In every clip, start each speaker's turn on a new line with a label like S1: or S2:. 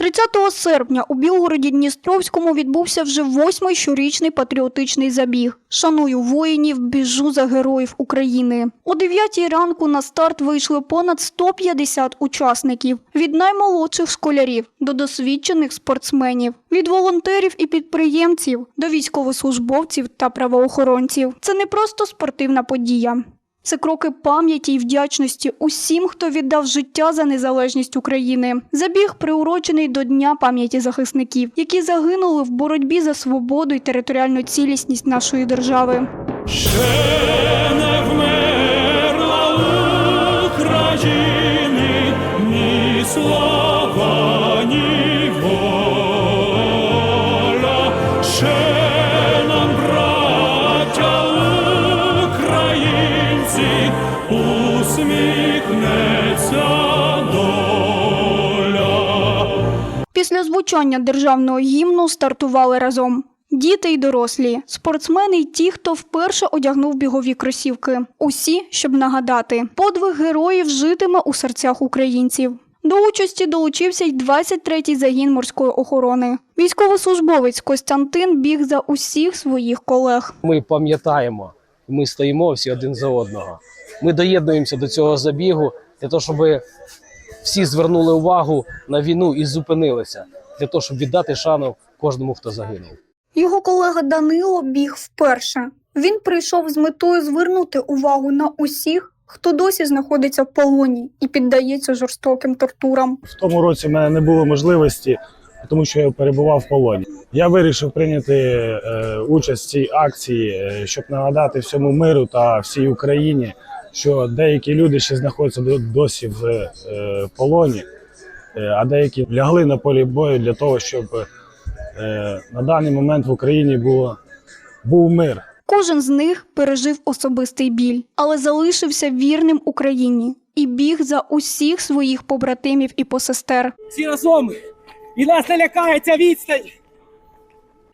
S1: 30 серпня у Білгороді Дністровському відбувся вже восьмий щорічний патріотичний забіг. Шаную воїнів, біжу за героїв України. О 9 ранку на старт вийшли понад 150 учасників від наймолодших школярів до досвідчених спортсменів, від волонтерів і підприємців до військовослужбовців та правоохоронців. Це не просто спортивна подія. Це кроки пам'яті і вдячності усім, хто віддав життя за незалежність України. Забіг приурочений до Дня пам'яті захисників, які загинули в боротьбі за свободу і територіальну цілісність нашої держави.
S2: Ще не вмерла України ні слава, українці, усміхнеться доля.
S1: Після звучання державного гімну стартували разом. Діти й дорослі, спортсмени й ті, хто вперше одягнув бігові кросівки. Усі, щоб нагадати, подвиг героїв житиме у серцях українців. До участі долучився й 23-й загін морської охорони. Військовослужбовець Костянтин біг за усіх своїх колег.
S3: ми пам'ятаємо, ми стоїмо всі один за одного. Ми доєднуємося до цього забігу для того, щоб всі звернули увагу на війну і зупинилися, для того, щоб віддати шану кожному, хто загинув.
S1: Його колега Данило біг вперше. Він прийшов з метою звернути увагу на усіх, хто досі знаходиться в полоні і піддається жорстоким тортурам.
S4: В тому році в мене не було можливості, тому що я перебував в полоні. Я вирішив прийняти е, участь в цій акції, е, щоб нагадати всьому миру та всій Україні, що деякі люди ще знаходяться досі в е, полоні, е, а деякі лягли на полі бою для того, щоб е, на даний момент в Україні було, був мир.
S1: Кожен з них пережив особистий біль, але залишився вірним Україні і біг за усіх своїх побратимів і посестер.
S5: всі разом. І нас не лякає ця відстань.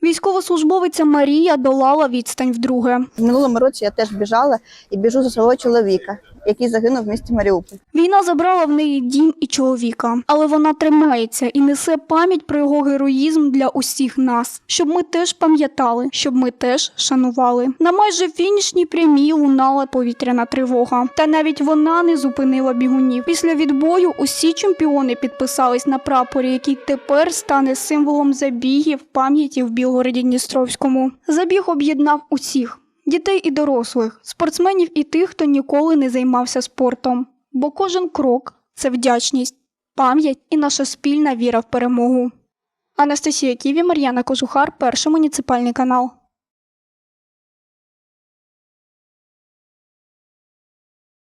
S1: Військовослужбовиця Марія долала відстань вдруге.
S6: В минулому році я теж біжала і біжу за свого чоловіка, який загинув в місті Маріуполь.
S1: Війна забрала в неї дім і чоловіка, але вона тримається і несе пам'ять про його героїзм для усіх нас, щоб ми теж пам'ятали, щоб ми теж шанували. На майже фінішній прямій лунала повітряна тривога, та навіть вона не зупинила бігунів. Після відбою усі чемпіони підписались на прапорі, який тепер стане символом забігів пам'яті в Білгороді Дністровському. Забіг об'єднав усіх. Дітей і дорослих, спортсменів і тих, хто ніколи не займався спортом. Бо кожен крок це вдячність, пам'ять і наша спільна віра в перемогу. Анастасія Ківі, Мар'яна Кожухар, перший муніципальний канал.